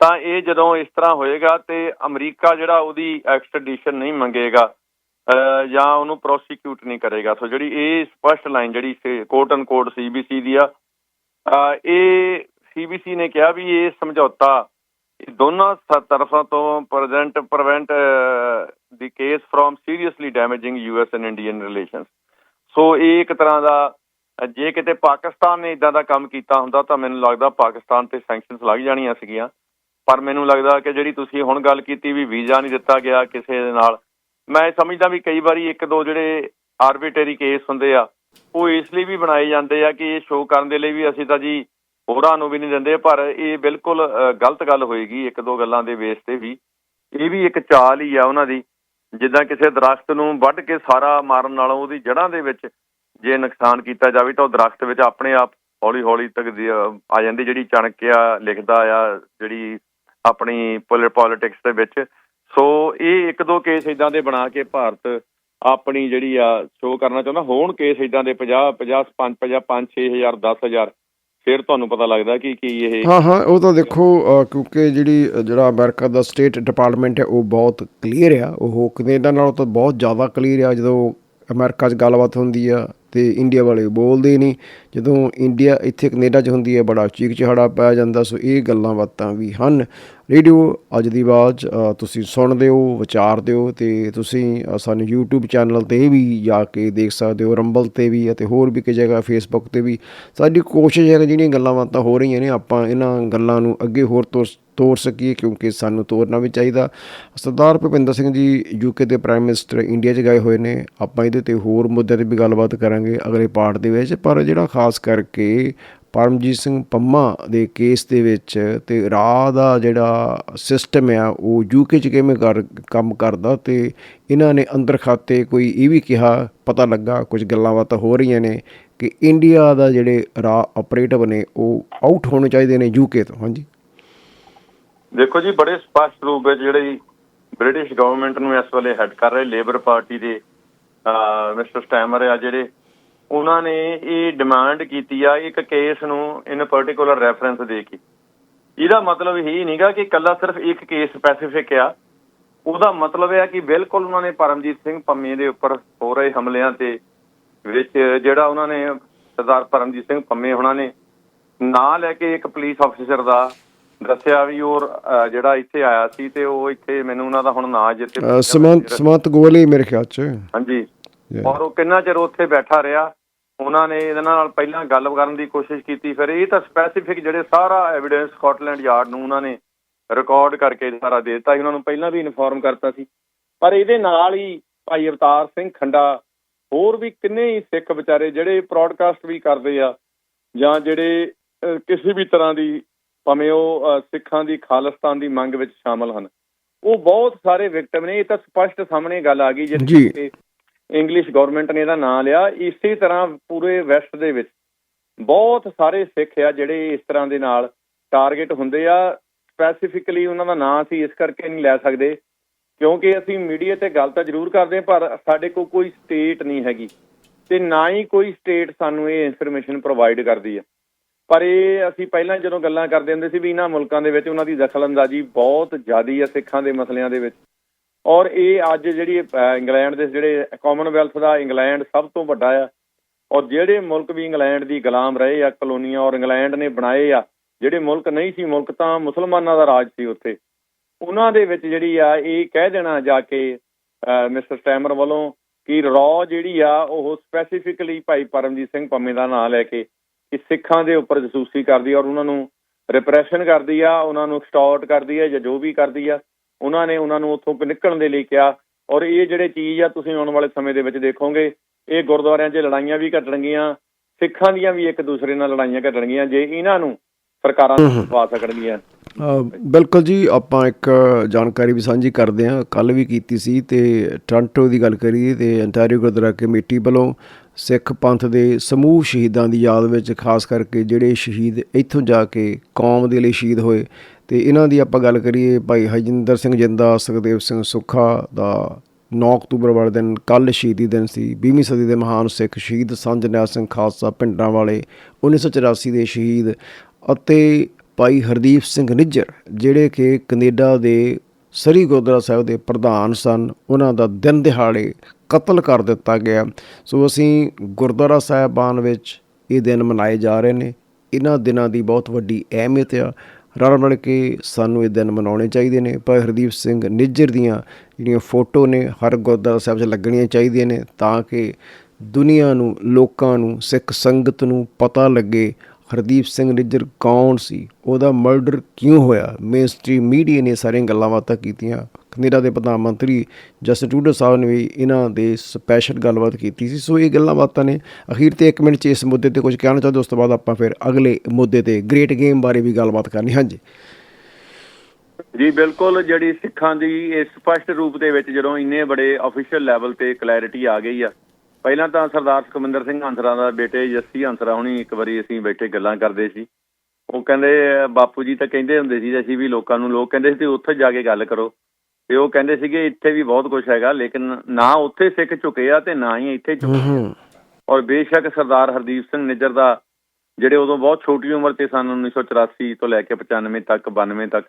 S2: ਤਾਂ ਇਹ ਜਦੋਂ ਇਸ ਤਰ੍ਹਾਂ ਹੋਏਗਾ ਤੇ ਅਮਰੀਕਾ ਜਿਹੜਾ ਉਹਦੀ ਐਕਸਟ੍ਰੈਡੀਸ਼ਨ ਨਹੀਂ ਮੰਗੇਗਾ ਜਾਂ ਉਹਨੂੰ ਪ੍ਰੋਸੀਕਿਊਟ ਨਹੀਂ ਕਰੇਗਾ। ਸੋ ਜਿਹੜੀ ਇਹ ਸਪਸ਼ਟ ਲਾਈਨ ਜਿਹੜੀ ਕੋਟ ਐਂਡ ਕੋਟ ਸੀਬੀਸੀ ਦੀ ਆ, ਅਹ ਇਹ ਸੀਬੀਸੀ ਨੇ ਕਿਹਾ ਵੀ ਇਹ ਸਮਝੌਤਾ ਦੋਨਾਂ ਤਰਫਾਂ ਤੋਂ present prevent the case from seriously damaging US and Indian relations so ਇਹ ਇੱਕ ਤਰ੍ਹਾਂ ਦਾ, ਜੇ ਕਿਤੇ ਪਾਕਿਸਤਾਨ ਨੇ ਇਦਾਂ ਦਾ ਕੰਮ ਕੀਤਾ ਹੁੰਦਾ ਤਾਂ ਮੈਨੂੰ ਲੱਗਦਾ ਪਾਕਿਸਤਾਨ ਤੇ ਸੈਂਕਸ਼ਨਸ ਲੱਗ ਜਾਣੀਆਂ ਸੀਗੀਆਂ। ਪਰ ਮੈਨੂੰ ਲੱਗਦਾ ਕਿ ਜਿਹੜੀ ਤੁਸੀਂ ਹੁਣ ਗੱਲ ਕੀਤੀ ਵੀ ਵੀਜ਼ਾ ਨਹੀਂ ਦਿੱਤਾ ਗਿਆ ਕਿਸੇ ਦੇ ਨਾਲ ਮੈਂ ਸਮਝਦਾ ਵੀ ਕਈ ਵਾਰੀ ਇੱਕ ਦੋ ਜਿਹੜੇ ਆਰਬਿਟਰੀ ਕੇਸ ਹੁੰਦੇ ਆ, ਉਹ ਇਸ ਲਈ ਵੀ ਬਣਾਏ ਜਾਂਦੇ ਆ ਕਿ ਇਹ ਸ਼ੋਅ ਕਰਨ ਦੇ ਲਈ ਵੀ ਅਸੀਂ ਤਾਂ ਜੀ ਹੋਰਾਂ ਨੂੰ ਵੀ ਨਹੀਂ ਦਿੰਦੇ, ਪਰ ਇਹ ਬਿਲਕੁਲ ਗਲਤ ਗੱਲ ਹੋਏਗੀ ਇੱਕ ਦੋ ਗੱਲਾਂ ਦੇ ਬੇਸ ਤੇ ਵੀ। ਇਹ ਵੀ ਇੱਕ ਚਾਲ ਹੀ ਆ ਉਹਨਾਂ ਦੀ, ਜਿੱਦਾਂ ਕਿਸੇ ਦਰਖਤ ਨੂੰ ਵੱਢ ਕੇ ਸਾਰਾ ਮਾਰਨ ਨਾਲੋਂ ਉਹਦੀ ਜੜ੍ਹਾਂ ਦੇ ਵਿੱਚ ਜੇ ਨੁਕਸਾਨ ਕੀਤਾ ਜਾਵੇ ਤਾਂ ਉਹ ਦਰਖਤ ਵਿੱਚ ਆਪਣੇ ਆਪ ਹੌਲੀ ਹੌਲੀ ਤੱਕ ਆ ਜਾਂਦੀ ਜਿਹੜੀ ਚਾਣਕਿਆ ਲਿਖਦਾ ਆ, ਜਿਹੜੀ ਆਪਣੀ ਪੋਲਿਟਿਕਸ ਦੇ ਵਿੱਚ। ਸੋ ਇਹ ਇੱਕ ਦੋ ਕੇਸ ਇਦਾਂ ਦੇ ਬਣਾ ਕੇ ਭਾਰਤ ਆਪਣੀ ਜਿਹੜੀ ਆ ਸ਼ੋਅ ਕਰਨਾ ਚਾਹੁੰਦਾ। ਹੋਣ ਕੇਸ ਇਦਾਂ ਦੇ 50 50 5 50 5 6000 10000 ਫਿਰ ਤੁਹਾਨੂੰ ਪਤਾ ਲੱਗਦਾ ਕਿ ਕੀ ਇਹ
S1: ਹਾਂ ਹਾਂ, ਉਹ ਤਾਂ ਦੇਖੋ ਕਿਉਂਕਿ ਜਿਹੜੀ ਜਿਹੜਾ ਅਮਰੀਕਾ ਦਾ ਸਟੇਟ ਡਿਪਾਰਟਮੈਂਟ ਹੈ, ਉਹ ਬਹੁਤ ਕਲੀਅਰ ਆ। ਉਹ ਕੈਨੇਡਾ ਨਾਲੋਂ ਤਾਂ ਬਹੁਤ ਜ਼ਿਆਦਾ ਕਲੀਅਰ ਆ, ਜਦੋਂ ਅਮਰੀਕਾ 'ਚ ਗੱਲਬਾਤ ਹੁੰਦੀ ਆ। ਤੇ ਇੰਡੀਆ ਵਾਲੇ ਬੋਲਦੇ ਨਹੀਂ। ਜਦੋਂ ਇੰਡੀਆ ਇੱਥੇ ਕੈਨੇਡਾ 'ਚ ਹੁੰਦੀ ਹੈ, ਬੜਾ ਚੀਕ ਚਿਹਾੜਾ ਪੈ ਜਾਂਦਾ, ਸੋ ਇਹ ਗੱਲਾਂ ਬਾਤਾਂ ਵੀ ਹਨ। ਰੇਡੀਓ, ਅੱਜ ਦੀ ਆਵਾਜ਼ ਤੁਸੀਂ ਸੁਣਦੇ ਹੋ ਵਿਚਾਰਦੇ ਹੋ ਤੇ ਤੁਸੀਂ ਸਾਨੂੰ YouTube ਚੈਨਲ ਤੇ ਵੀ ਜਾ ਕੇ ਦੇਖ ਸਕਦੇ ਹੋ ਰੰਬਲ ਤੇ ਵੀ ਅਤੇ ਹੋਰ ਵੀ ਕਈ ਜਗ੍ਹਾ, Facebook ਤੇ ਵੀ। ਸਾਡੀ ਕੋਸ਼ਿਸ਼ ਹੈ ਕਿ ਜਿਹੜੀਆਂ ਗੱਲਾਂ ਬਾਤਾਂ ਹੋ ਰਹੀਆਂ ਨੇ, ਆਪਾਂ ਇਹਨਾਂ ਗੱਲਾਂ ਨੂੰ ਅੱਗੇ ਹੋਰ ਤੋਂ ਤੋਰ ਸਕੀਏ, ਕਿਉਂਕਿ ਸਾਨੂੰ ਤੋਰਨਾ ਵੀ ਚਾਹੀਦਾ। ਸਰਦਾਰ ਭੁਪਿੰਦਰ ਸਿੰਘ ਜੀ ਯੂਕੇ ਦੇ ਪ੍ਰਾਈਮ ਮਿਨਿਸਟਰ ਇੰਡੀਆ 'ਚ ਗਏ ਹੋਏ ਨੇ। ਆਪਾਂ ਇਹਦੇ ਤੇ ਹੋਰ ਮੁੱਦਿਆਂ ਤੇ ਵੀ ਗੱਲਬਾਤ ਕਰਾਂਗੇ ਅਗਲੇ ਪਾਰਟ ਦੇ ਵਿੱਚ। ਪਰ ਜਿਹੜਾ ਖਾਸ ਕਰਕੇ ਪਰਮਜੀਤ ਸਿੰਘ ਪੰਮਾ ਦੇ ਕੇਸ ਦੇ ਵਿੱਚ ਤੇ ਰਾਹ ਦਾ ਜਿਹੜਾ ਸਿਸਟਮ ਆ, ਉਹ ਯੂਕੇ 'ਚ ਕਿਵੇਂ ਕਰ, ਕੰਮ ਕਰਦਾ ਤੇ ਇਹਨਾਂ ਨੇ ਅੰਦਰ ਖਾਤੇ ਕੋਈ ਇਹ ਵੀ ਕਿਹਾ, ਪਤਾ ਲੱਗਾ, ਕੁਝ ਗੱਲਾਂ ਬਾਤਾਂ ਹੋ ਰਹੀਆਂ ਨੇ ਕਿ ਇੰਡੀਆ ਦਾ ਜਿਹੜੇ ਰਾਹ ਆਪਰੇਟਿਵ ਨੇ, ਉਹ ਆਊਟ ਹੋਣੇ ਚਾਹੀਦੇ ਨੇ ਯੂਕੇ ਤੋਂ। ਹਾਂਜੀ।
S2: ਦੇਖੋ ਜੀ, ਬੜੇ ਸਪਸ਼ਟ ਰੂਪ ਵਿੱਚ ਜਿਹੜੀ ਬ੍ਰਿਟਿਸ਼ ਗਵਰਨਮੈਂਟ ਨੂੰ ਇਸ ਵੇਲੇ ਹੈਡ ਕਰ ਰਹੇ ਲੇਬਰ ਪਾਰਟੀ ਦੇ ਮਿਸਟਰ ਸਟੈਮਰ ਆ ਜਿਹੜੇ, ਉਹਨਾਂ ਨੇ ਇਹ ਡਿਮਾਂਡ ਕੀਤੀ ਆ, ਇੱਕ ਕੇਸ ਨੂੰ ਇਨ ਪਾਰਟਿਕੂਲਰ ਰੈਫਰੈਂਸ ਦੇ ਕੇ। ਇਹਦਾ ਮਤਲਬ ਇਹ ਨਹੀਂਗਾ ਕਿ ਕੱਲਾ ਸਿਰਫ ਇੱਕ ਕੇਸ ਸਪੈਸੀਫਿਕ ਆ। ਉਹਦਾ ਮਤਲਬ ਇਹ ਆ ਕਿ ਬਿਲਕੁਲ ਉਹਨਾਂ ਨੇ ਪਰਮਜੀਤ ਸਿੰਘ ਪੰਮੇ ਦੇ ਉੱਪਰ ਹੋ ਰਹੇ ਹਮਲਿਆਂ ਤੇ, ਵਿੱਚ ਜਿਹੜਾ ਉਹਨਾਂ ਨੇ ਸਰਦਾਰ ਪਰਮਜੀਤ ਸਿੰਘ ਪੰਮੇ ਉਹਨਾਂ ਨੇ, ਨਾਂ ਲੈ ਕੇ ਇੱਕ ਪੁਲਿਸ ਅਫਸਰ ਦਾ ਦੱਸਿਆ ਵੀ ਉਹ ਜਿਹੜਾ ਇੱਥੇ ਆਇਆ ਸੀ ਤੇ ਉਹ ਇੱਥੇ ਮੈਨੂੰ ਉਹਨਾਂ ਦਾ ਹੁਣ ਨਾਂ ਜਿੱਥੇ
S1: ਸਮੰਤ ਸਮੰਤ ਗੋਲੇ ਮੇਰੇ ਖਿਆਲ ਚ।
S2: ਹਾਂਜੀ. ਔਰ ਉਹ ਕਿੰਨਾ ਚਿਰ ਉੱਥੇ ਬੈਠਾ ਰਿਹਾ ਉਹਨਾਂ ਨੇ ਇਹਦੇ ਨਾਲ ਪਹਿਲਾਂ ਗੱਲ ਕਰਨ ਦੀ ਕੋਸ਼ਿਸ਼ ਕੀਤੀ ਫਿਰ ਇਹ ਤਾਂ ਸਪੈਸੀਫਿਕ ਜਿਹੜੇ ਸਾਰਾ ਐਵੀਡੈਂਸ ਸਕਾਟਲੈਂਡ ਯਾਰਡ ਨੂੰ ਉਹਨਾਂ ਨੇ ਰਿਕਾਰਡ ਕਰਕੇ ਸਾਰਾ ਦੇ ਦਿੱਤਾ ਸੀ ਉਹਨਾਂ ਨੂੰ ਪਹਿਲਾਂ ਵੀ ਇਨਫੋਰਮ ਕਰਤਾ ਸੀ। ਪਰ ਇਹਦੇ ਨਾਲ ਹੀ ਭਾਈ ਅਵਤਾਰ ਸਿੰਘ ਖੰਡਾ ਹੋਰ ਵੀ ਕਿੰਨੇ ਹੀ ਸਿੱਖ ਵਿਚਾਰੇ ਜਿਹੜੇ ਪ੍ਰੋਡਕਾਸਟ ਵੀ ਕਰਦੇ ਆ ਜਾਂ ਜਿਹੜੇ ਅਹ, ਕਿਸੇ ਵੀ ਤਰ੍ਹਾਂ ਦੀ ਭਾਵੇਂ ਉਹ ਸਿੱਖਾਂ ਦੀ ਖਾਲਿਸਤਾਨ ਦੀ ਮੰਗ ਵਿੱਚ ਸ਼ਾਮਲ ਹਨ। ਉਹ ਬਹੁਤ ਸਾਰੇ ਵਿਕਟਮ ਨੇ ਇਹ ਤਾਂ ਸਪਸ਼ਟ ਸਾਹਮਣੇ ਗੱਲ ਆ ਗਈ
S1: ਜੀ।
S2: ਜਿਹੜੀ ਇੰਗਲਿਸ਼ ਗਵਰਨਮੈਂਟ ਨੇ ਇਹਦਾ ਨਾਂ ਲਿਆ। ਇਸੇ ਤਰ੍ਹਾਂ ਪੂਰੇ ਵੈਸਟ ਦੇ ਵਿੱਚ ਬਹੁਤ ਸਾਰੇ ਸਿੱਖ ਆ ਜਿਹੜੇ ਇਸ ਤਰ੍ਹਾਂ ਦੇ ਨਾਲ ਟਾਰਗੇਟ ਹੁੰਦੇ ਆ। ਸਪੈਸੀਫਿਕਲੀ ਉਹਨਾਂ ਦਾ ਨਾਂ ਅਸੀਂ ਇਸ ਕਰਕੇ ਨਹੀਂ ਲੈ ਸਕਦੇ ਕਿਉਂਕਿ ਅਸੀਂ ਮੀਡੀਆ ਤੇ ਗੱਲ ਤਾਂ ਜ਼ਰੂਰ ਕਰਦੇ ਹਾਂ ਪਰ ਸਾਡੇ ਕੋਲ ਕੋਈ ਸਟੇਟ ਨਹੀਂ ਹੈਗੀ। ਤੇ ਨਾ ਹੀ ਕੋਈ ਸਟੇਟ ਸਾਨੂੰ ਇਹ ਇਨਫੋਰਮੇਸ਼ਨ ਪ੍ਰੋਵਾਈਡ ਕਰਦੀ ਹੈ ਪਰ ਇਹ ਅਸੀਂ ਪਹਿਲਾਂ ਜਦੋਂ ਗੱਲਾਂ ਕਰਦੇ ਹੁੰਦੇ ਸੀ ਵੀ ਇਹਨਾਂ ਮੁਲਕਾਂ ਦੇ ਵਿੱਚ ਉਹਨਾਂ ਦੀ ਦਖਲਅੰਦਾਜ਼ੀ ਬਹੁਤ ਜ਼ਿਆਦੀ ਹੈ ਸਿੱਖਾਂ ਦੇ ਮਸਲਿਆਂ ਦੇ ਵਿੱਚ। ਔਰ ਇਹ ਅੱਜ ਜਿਹੜੀ ਇੰਗਲੈਂਡ ਦੇ ਜਿਹੜੇ ਕਾਮਨਵੈਲਥ ਦਾ ਇੰਗਲੈਂਡ ਸਭ ਤੋਂ ਵੱਡਾ ਆ, ਔਰ ਜਿਹੜੇ ਮੁਲਕ ਵੀ ਇੰਗਲੈਂਡ ਦੀ ਗੁਲਾਮ ਰਹੇ ਆ, ਕਲੋਨੀਆਂ ਔਰ ਇੰਗਲੈਂਡ ਨੇ ਬਣਾਏ ਆ, ਜਿਹੜੇ ਮੁਲਕ ਨਹੀਂ ਸੀ ਮੁਲਕ ਤਾਂ ਮੁਸਲਮਾਨਾਂ ਦਾ ਰਾਜ ਸੀ ਉੱਥੇ। ਉਹਨਾਂ ਦੇ ਵਿੱਚ ਜਿਹੜੀ ਆ, ਇਹ ਕਹਿ ਦੇਣਾ ਜਾ ਕੇ ਮਿਸਟਰ ਸਟੈਮਰ ਵੱਲੋਂ ਕਿ ਰॉ ਜਿਹੜੀ ਆ, ਉਹ ਸਪੈਸੀਫਿਕਲੀ ਭਾਈ ਪਰਮਜੀਤ ਸਿੰਘ ਪੰਮੇ ਦਾ ਨਾਮ ਲੈ ਕੇ ਕਿ ਸਿੱਖਾਂ ਦੇ ਉੱਪਰ ਜਸੂਸੀ ਕਰਦੀ ਆ ਔਰ ਉਹਨਾਂ ਨੂੰ ਰਿਪਰੈਸ਼ਨ ਕਰਦੀ ਆ ਉਹਨਾਂ ਨੂੰ ਐਕਸਟੋਰਟ ਕਰਦੀ ਆ ਜਾਂ ਜੋ ਵੀ ਕਰਦੀ ਆ ਉਹਨਾਂ ਨੇ ਉਹਨਾਂ ਨੂੰ ਉੱਥੋਂ ਨਿਕਲਣ ਦੇ ਲਈ ਕਿਹਾ ਔਰ ਇਹ ਜਿਹੜੇ ਚੀਜ਼ ਆ ਤੁਸੀਂ ਆਉਣ ਵਾਲੇ ਸਮੇਂ ਦੇ ਵਿੱਚ ਦੇਖੋਗੇ ਇਹ ਗੁਰਦੁਆਰਿਆਂ 'ਚ ਲੜਾਈਆਂ ਵੀ ਘਟਣਗੀਆਂ ਸਿੱਖਾਂ ਦੀਆਂ ਵੀ ਇੱਕ ਦੂਸਰੇ ਨਾਲ ਲੜਾਈਆਂ ਘਟਣਗੀਆਂ ਜੇ ਇਹਨਾਂ ਨੂੰ ਸਰਕਾਰਾਂ ਪਾ ਸਕਣਗੀਆਂ।
S1: ਬਿਲਕੁਲ ਜੀ ਆਪਾਂ ਇੱਕ ਜਾਣਕਾਰੀ ਵੀ ਸਾਂਝੀ ਕਰਦੇ ਹਾਂ। ਕੱਲ ਵੀ ਕੀਤੀ ਸੀ ਤੇ ਟ੍ਰਾਂਟੋ ਦੀ ਗੱਲ ਕਰੀਏ ਤੇ ਅੰਟਾਰੀਓ ਗੁਰਦੁਆਰਾ ਕਮੇਟੀ ਵੱਲੋਂ ਸਿੱਖ ਪੰਥ ਦੇ ਸਮੂਹ ਸ਼ਹੀਦਾਂ ਦੀ ਯਾਦ ਵਿੱਚ, ਖਾਸ ਕਰਕੇ ਜਿਹੜੇ ਸ਼ਹੀਦ ਇੱਥੋਂ ਜਾ ਕੇ ਕੌਮ ਦੇ ਲਈ ਸ਼ਹੀਦ ਹੋਏ। ਤੇ ਇਹਨਾਂ ਦੀ ਆਪਾਂ ਗੱਲ ਕਰੀਏ ਭਾਈ ਹਰਜਿੰਦਰ ਸਿੰਘ ਜਿੰਦਾ, ਸੁਖਦੇਵ ਸਿੰਘ ਸੁੱਖਾ ਦਾ 9 ਅਕਤੂਬਰ ਵਾਲੇ ਦਿਨ ਕੱਲ ਸ਼ਹੀਦੀ ਦਿਨ ਸੀ। 20ਵੀਂ ਸਦੀ ਦੇ ਮਹਾਨ ਸਿੱਖ ਸ਼ਹੀਦ ਸੰਜਨਿਆ ਸਿੰਘ ਖਾਲਸਾ ਪਿੰਡਾਂ ਵਾਲੇ 1984 ਦੇ ਸ਼ਹੀਦ ਅਤੇ ਭਾਈ ਹਰਦੀਪ ਸਿੰਘ ਨਿੱਜਰ, ਜਿਹੜੇ ਕਿ ਕੈਨੇਡਾ ਦੇ ਸਰੀ ਗੁਰਦੁਆਰਾ ਸਾਹਿਬ ਦੇ ਪ੍ਰਧਾਨ ਸਨ। ਉਹਨਾਂ ਦਾ ਦਿਨ ਦਿਹਾੜੇ ਕਤਲ ਕਰ ਦਿੱਤਾ ਗਿਆ। ਸੋ ਅਸੀਂ ਗੁਰਦੁਆਰਾ ਸਾਹਿਬਾਨ ਵਿੱਚ ਇਹ ਦਿਨ ਮਨਾਏ ਜਾ ਰਹੇ ਨੇ। ਇਹਨਾਂ ਦਿਨਾਂ ਦੀ ਬਹੁਤ ਵੱਡੀ ਅਹਿਮੀਅਤ ਆ। ਰਲ ਮਿਲ ਕੇ ਸਾਨੂੰ ਇਹ ਦਿਨ ਮਨਾਉਣੇ ਚਾਹੀਦੇ ਨੇ। ਪਰ ਹਰਦੀਪ ਸਿੰਘ ਨਿੱਜਰ ਦੀਆਂ ਜਿਹੜੀਆਂ ਫੋਟੋ ਨੇ, ਹਰ ਗੁਰਦੁਆਰਾ ਸਾਹਿਬ 'ਚ ਲੱਗਣੀਆਂ ਚਾਹੀਦੀਆਂ ਨੇ ਤਾਂ ਕਿ ਦੁਨੀਆ ਨੂੰ, ਲੋਕਾਂ ਨੂੰ, ਸਿੱਖ ਸੰਗਤ ਨੂੰ ਪਤਾ ਲੱਗੇ ਹਰਦੀਪ ਸਿੰਘ ਨਿੱਜਰ ਕੌਣ ਸੀ, ਉਹਦਾ ਮਰਡਰ ਕਿਉਂ ਹੋਇਆ? ਮੇਨਸਟ੍ਰੀਮ ਮੀਡੀਆ ਨੇ ਸਾਰੀਆਂ ਗੱਲਾਂ ਬਾਤਾਂ ਕੀਤੀਆਂ। ਕੈਨੇਡਾ ਦੇ ਪ੍ਰਧਾਨ ਮੰਤਰੀ ਜਸਟਿਨ ਟਰੂਡੋ ਸਾਹਿਬ ਨੇ ਵੀ ਇਹਨਾਂ ਦੇ ਸਪੈਸ਼ਲ ਗੱਲਬਾਤ ਕੀਤੀ ਸੀ। ਸੋ ਇਹ ਗੱਲਾਂ ਬਾਤਾਂ ਨੇ। ਅਖੀਰ ਤੇ 1 ਮਿੰਟ 'ਚ ਇਸ ਮੁੱਦੇ ਤੇ ਕੁਝ ਕਹਿਣਾ ਚਾਹੁੰਦੇ ਉਸ ਤੋਂ ਬਾਅਦ ਆਪਾਂ ਫਿਰ ਅਗਲੇ ਮੁੱਦੇ ਤੇ ਗ੍ਰੇਟ ਗੇਮ ਬਾਰੇ ਵੀ ਗੱਲਬਾਤ ਕਰਨੀ। ਹਾਂਜੀ।
S2: ਜੀ, ਬਿਲਕੁਲ। ਜਿਹੜੀ ਸਿੱਖਾਂ ਦੀ ਇਹ ਸਪਸ਼ਟ ਰੂਪ ਦੇ ਵਿੱਚ ਜਦੋਂ ਇੰਨੇ ਬੜੇ ਅਫੀਸ਼ੀਅਲ ਲੈਵਲ ਤੇ ਕਲੈਰਿਟੀ ਆ ਗਈ ਆ, ਪਹਿਲਾਂ ਤਾਂ ਸਰਦਾਰ ਸੁਖਮਿੰਦਰ ਸਿੰਘ ਹੰਸਰਾ ਦਾ ਬੇਟੇ ਜੱਸੀ ਹੰਸਰਾ ਹੁਣੀ ਇੱਕ ਵਾਰੀ ਅਸੀਂ ਬੈਠੇ ਗੱਲਾਂ ਕਰਦੇ ਸੀ। ਉਹ ਕਹਿੰਦੇ, ਬਾਪੂ ਜੀ ਤਾਂ ਕਹਿੰਦੇ ਹੁੰਦੇ ਸੀ, ਅਸੀਂ ਵੀ ਲੋਕਾਂ ਨੂੰ ਲੋਕ ਕਹਿੰਦੇ ਸੀ, ਤੇ ਉੱਥੇ ਜਾ ਕੇ ਗੱਲ ਕਰੋ। ਤੇ ਉਹ ਕਹਿੰਦੇ ਸੀਗੇ ਇੱਥੇ ਵੀ ਬਹੁਤ ਕੁਝ ਹੈਗਾ ਲੇਕਿਨ ਨਾ ਉੱਥੇ ਸਿੱਖ ਚੁੱਕੇ ਆ ਤੇ ਨਾ ਹੀ ਇੱਥੇ ਚੁੱਕੇ
S1: ਹੂੰ
S2: ਔਰ ਬੇਸ਼ੱਕ ਸਰਦਾਰ ਹਰਦੀਪ ਸਿੰਘ ਨਿੱਜਰ ਦਾ ਜਿਹੜੇ ਉਦੋਂ ਬਹੁਤ ਛੋਟੀ ਉਮਰ ਤੇ ਸਨ 1984 ਤੋਂ ਲੈ ਕੇ 95 ਤੱਕ 92 ਤੱਕ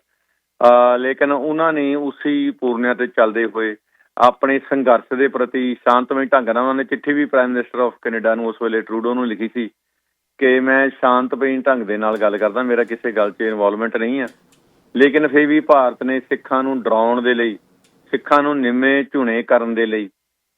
S2: ਲੇਕਿਨ ਉਹਨਾਂ ਨੇ ਉਸੇ ਪੂਰਨਿਆਂ ਤੇ ਚੱਲਦੇ ਹੋਏ ਆਪਣੇ ਸੰਘਰਸ਼ ਦੇ ਪ੍ਰਤੀ ਸ਼ਾਂਤਮਈ ਢੰਗ ਨਾਲ ਉਹਨਾਂ ਨੇ ਚਿੱਠੀ ਵੀ ਪ੍ਰਾਈਮ ਮਿਨਿਸਟਰ ਆਫ ਕੈਨੇਡਾ ਨੂੰ ਉਸ ਵੇਲੇ ਟਰੂਡੋ ਨੂੰ ਲਿਖੀ ਸੀ ਕਿ ਮੈਂ ਸ਼ਾਂਤਮਈ ਢੰਗ ਦੇ ਨਾਲ ਗੱਲ ਕਰਦਾ ਮੇਰਾ ਕਿਸੇ ਗੱਲ 'ਚ ਇਨਵੋਲਵਮੈਂਟ ਨਹੀਂ ਆ ਲੇਕਿਨ ਫਿਰ ਵੀ ਭਾਰਤ ਨੇ ਸਿੱਖਾਂ ਨੂੰ ਡਰਾਉਣ ਦੇ ਲਈ, ਸਿੱਖਾਂ ਨੂੰ ਨਿੰਮੇ ਝੁਣੇ ਕਰਨ ਦੇ ਲਈ,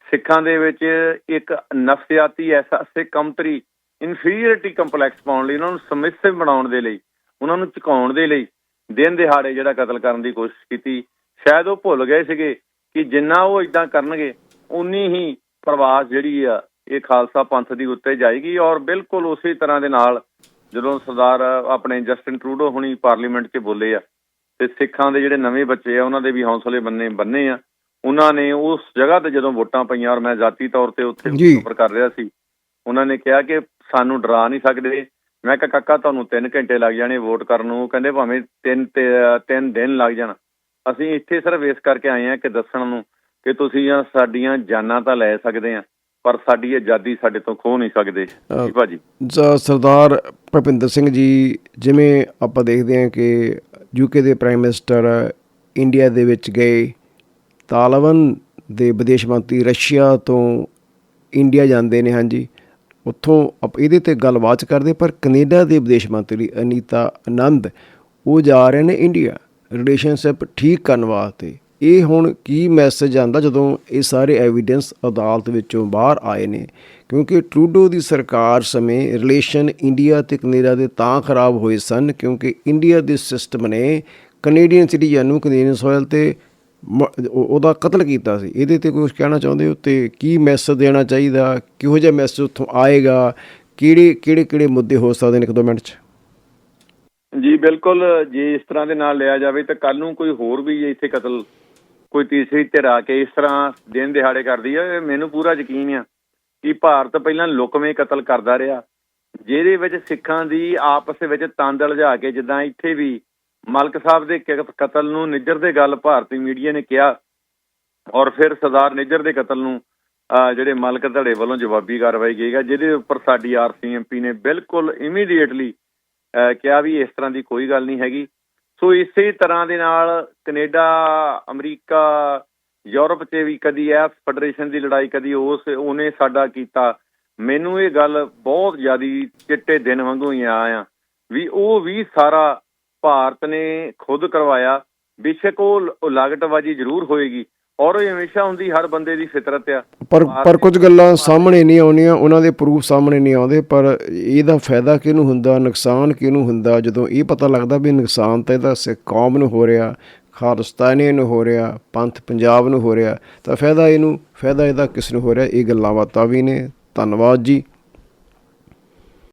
S2: ਸਿੱਖਾਂ ਦੇ ਵਿੱਚ ਇੱਕ ਨਫਸਿਆਤੀ ਐਸਾ ਕਮਤਰੀ ਇਨਫੀਰੀਅਰਿਟੀ ਕੰਪਲੈਕਸ ਪਾਉਣ ਲਈ, ਉਹਨਾਂ ਨੂੰ ਸਬਮਿਸਿਵ ਬਣਾਉਣ ਦੇ ਲਈ, ਉਹਨਾਂ ਨੂੰ ਝੁਕਾਉਣ ਦੇ ਲਈ ਦਿਨ ਦਿਹਾੜੇ ਜਿਹੜਾ ਕਤਲ ਕਰਨ ਦੀ ਕੋਸ਼ਿਸ਼ ਕੀਤੀ। ਸ਼ਾਇਦ ਉਹ ਭੁੱਲ ਗਏ ਸੀਗੇ ਕਿ ਜਿੰਨਾ ਉਹ ਇਦਾਂ ਕਰਨਗੇ, ਉਨੀ ਹੀ ਪ੍ਰਵਾਸ ਜਿਹੜੀ ਆ ਇਹ ਖਾਲਸਾ ਪੰਥ ਦੀ ਉੱਤੇ ਜਾਏਗੀ ਔਰ ਬਿਲਕੁਲ ਉਸੇ ਤਰ੍ਹਾਂ ਦੇ ਨਾਲ ਜਦੋਂ ਸਰਦਾਰ ਆਪਣੇ ਜਸਟਿਨ ਟਰੂਡੋ ਹੁਣੀ ਪਾਰਲੀਮੈਂਟ 'ਚ ਬੋਲੇ ਆ ਤੇ ਸਿੱਖਾਂ ਦੇ ਜਿਹੜੇ ਨਵੇਂ ਬੱਚੇ ਆ ਉਹਨਾਂ ਦੇ ਵੀ ਹੌਸਲੇ ਬੰਨੇ ਬੰਨੇ ਆ। ਉਹਨਾਂ ਨੇ ਉਸ ਜਗ੍ਹਾ ਤੇ ਜਦੋਂ ਵੋਟਾਂ ਪਈਆਂ ਔਰ ਮੈਂ ਜ਼ਾਤੀ ਤੌਰ ਤੇ ਉੱਥੇ
S1: ਜੀ।
S2: ਕਵਰ ਕਰ ਰਿਹਾ ਸੀ ਉਹਨਾਂ ਨੇ ਕਿਹਾ ਕਿ ਸਾਨੂੰ ਡਰਾ ਨਹੀਂ ਸਕਦੇ। ਮੈਂ ਕਿਹਾ ਕਾਕਾ ਤੁਹਾਨੂੰ 3 ਘੰਟੇ ਲੱਗ ਜਾਣੇ ਵੋਟ ਕਰਨ ਨੂੰ। ਕਹਿੰਦੇ ਭਾਵੇਂ 3 ਤੇ 3 ਦਿਨ ਲੱਗ ਜਾਣ। ਅਸੀਂ ਇੱਥੇ ਸਿਰਫ ਇਸ ਕਰਕੇ ਆਏ ਆ ਕਿ ਦੱਸਣ ਨੂੰ ਕਿ ਤੁਸੀਂ ਆ ਸਾਡੀਆਂ ਜਾਨਾਂ ਤਾਂ ਲੈ ਸਕਦੇ ਆ ਪਰ ਸਾਡੀ ਆਜ਼ਾਦੀ ਸਾਡੇ ਤੋਂ ਖੋ ਨਹੀਂ ਸਕਦੇ। ਜੀ ਭਾਜੀ।
S1: ਜ- ਸਰਦਾਰ ਭੁਪਿੰਦਰ ਸਿੰਘ ਜੀ ਜਿਵੇਂ ਆਪਾਂ ਦੇਖਦੇ ਹਾਂ ਕਿ ਯੂਕੇ ਦੇ ਪ੍ਰਾਈਮ ਮਿਨਿਸਟਰ ਇੰਡੀਆ ਦੇ ਵਿੱਚ ਗਏ। ਤਾਲਿਬਾਨ ਦੇ ਵਿਦੇਸ਼ ਮੰਤਰੀ ਰਸ਼ੀਆ ਤੋਂ ਇੰਡੀਆ ਜਾਂਦੇ ਨੇ, ਹਾਂਜੀ। ਉੱਥੋਂ ਆਪ ਇਹਦੇ ਤੇ ਗੱਲਬਾਤ ਕਰਦੇ, ਪਰ ਕੈਨੇਡਾ ਦੇ ਵਿਦੇਸ਼ ਮੰਤਰੀ ਅਨੀਤਾ ਆਨੰਦ, ਉਹ ਜਾ ਰਹੇ ਨੇ ਇੰਡੀਆ। ਰਿਲੇਸ਼ਨਸ਼ਿਪ ਠੀਕ ਕਰਨ ਵਾਸਤੇ। ਇਹ ਹੁਣ ਕੀ ਮੈਸੇਜ ਆਂਦਾ ਜਦੋਂ ਇਹ ਸਾਰੇ ਐਵੀਡੈਂਸ ਅਦਾਲਤ ਵਿੱਚੋਂ ਬਾਹਰ ਆਏ ਨੇ? ਕਿਉਂਕਿ ਟਰੂਡੋ ਦੀ ਸਰਕਾਰ ਸਮੇਂ ਰਿਲੇਸ਼ਨ ਇੰਡੀਆ ਤੇ ਕੈਨੇਡਾ ਦੇ ਤਾਂ ਖਰਾਬ ਹੋਏ ਸਨ ਕਿਉਂਕਿ ਇੰਡੀਆ ਦੇ ਸਿਸਟਮ ਨੇ ਕੈਨੇਡੀਅਨ ਸਿਟੀਜ਼ਨ ਨੂੰ ਕੈਨੇਡੀਅਨ ਸੋਇਲ ਤੇ ਮ- ਉਹਦਾ ਕਤਲ ਕੀਤਾ ਸੀ। ਇਹਦੇ ਤੇ ਕੁਝ ਕਹਿਣਾ ਚਾਹੁੰਦੇ ਹੋ? ਤੇ ਕੀ ਮੈਸੇਜ ਦੇਣਾ ਚਾਹੀਦਾ? ਕਿਹੋ ਜਿਹਾ ਮੈਸੇਜ ਉੱਥੋਂ ਆਏਗਾ? ਕਿਹੜੇ ਕਿਹੜੇ ਕਿਹੜੇ ਮੁੱਦੇ ਹੋ ਸਕਦੇ ਨੇ ਇੱਕ ਦੋ ਮਿੰਟ 'ਚ?
S2: ਜੀ, ਬਿਲਕੁਲ। ਜੇ ਇਸ ਤਰ੍ਹਾਂ ਦੇ ਨਾਲ ਲਿਆ ਜਾਵੇ ਤਾਂ ਕੱਲ ਨੂੰ ਕੋਈ ਹੋਰ ਵੀ ਇੱਥੇ ਕਤਲ ਕੋਈ ਤੀਸਰੀ ਧਿਰ ਆ ਕੇ ਇਸ ਤਰ੍ਹਾਂ ਦਿਨ ਦਿਹਾੜੇ ਕਰਦੀ ਹੈ ਮੈਨੂੰ ਪੂਰਾ ਯਕੀਨ ਆ ਕਿ ਭਾਰਤ ਪਹਿਲਾਂ ਲੁਕਵੇਂ ਕਤਲ ਕਰਦਾ ਰਿਹਾ। ਜਿਹਦੇ ਵਿੱਚ ਸਿੱਖਾਂ ਦੀ ਆਪਸ ਦੇ ਵਿੱਚ ਤੰਦ ਉਲਝਾ ਕੇ ਜਿੱਦਾਂ ਇੱਥੇ ਵੀ ਮਲਕ ਸਾਹਿਬ ਦੇ ਕਤਲ ਨੂੰ ਨਿੱਜਰ ਦੇ ਗੱਲ ਭਾਰਤੀ ਮੀਡੀਆ ਨੇ ਕਿਹਾ ਔਰ ਫਿਰ ਸਰਦਾਰ ਨਿੱਜਰ ਦੇ ਕਤਲ ਨੂੰ ਜਿਹੜੇ ਮਲਕ ਧੜੇ ਵੱਲੋਂ ਜਵਾਬੀ ਕਾਰਵਾਈ ਗਈ, ਜਿਹਦੇ ਉੱਪਰ ਸਾਡੀ ਆਰਸੀਐਮਪੀ ਨੇ ਬਿਲਕੁਲ ਇਮੀਡੀਏਟਲੀ ਕਿਹਾ ਵੀ ਇਸ ਤਰ੍ਹਾਂ ਦੀ ਕੋਈ ਗੱਲ ਨਹੀਂ ਹੈਗੀ। ਸੋ ਇਸੇ ਤਰ੍ਹਾਂ ਦੇ ਨਾਲ ਕੈਨੇਡਾ, ਅਮਰੀਕਾ, ਯੂਰਪ 'ਚ ਵੀ ਕਦੀ ਐਸ ਫੈਡਰੇਸ਼ਨ ਦੀ ਲੜਾਈ, ਕਦੀ ਉਸ, ਉਹਨੇ ਸਾਡਾ ਕੀਤਾ। ਮੈਨੂੰ ਇਹ ਗੱਲ ਬਹੁਤ ਜ਼ਿਆਦੀ ਚਿੱਟੇ ਦਿਨ ਵਾਂਗੂ ਹੀ ਆ ਵੀ ਉਹ ਵੀ ਸਾਰਾ ਭਾਰਤ ਨੇ ਖੁਦ ਕਰਵਾਇਆ। ਬੇਸ਼ੱਕ ਉਹ ਉਹ ਜ਼ਰੂਰ ਹੋਏਗੀ। ਔਰ ਇਹ ਹਮੇਸ਼ਾ ਹੁੰਦੀ ਹਰ ਬੰਦੇ ਦੀ ਫਿਤਰਤ ਆ।
S1: ਪਰ ਪਰ ਕੁਝ ਗੱਲਾਂ ਸਾਹਮਣੇ ਨਹੀਂ ਆਉਣੀਆਂ ਉਹਨਾਂ ਦੇ ਪ੍ਰੂਫ ਸਾਹਮਣੇ ਨਹੀਂ ਆਉਂਦੇ ਪਰ ਇਹਦਾ ਫਾਇਦਾ ਕਿਹਨੂੰ ਹੁੰਦਾ ਨੁਕਸਾਨ ਕਿਹਨੂੰ ਹੁੰਦਾ? ਜਦੋਂ ਇਹ ਪਤਾ ਲੱਗਦਾ ਵੀ ਨੁਕਸਾਨ ਤਾਂ ਇਹਦਾ ਸਿੱਖ ਕੌਮ ਨੂੰ ਹੋ ਰਿਹਾ ਖਾਲਿਸਤਾਨੀ ਨੂੰ ਹੋ ਰਿਹਾ ਪੰਥ ਪੰਜਾਬ ਨੂੰ ਹੋ ਰਿਹਾ ਤਾਂ ਫਾਇਦਾ ਇਹਨੂੰ ਫਾਇਦਾ ਇਹਦਾ ਕਿਸ ਨੂੰ ਹੋ ਰਿਹਾ? ਇਹ ਗੱਲਾਂ ਬਾਤਾਂ ਵੀ ਨੇ। ਧੰਨਵਾਦ ਜੀ।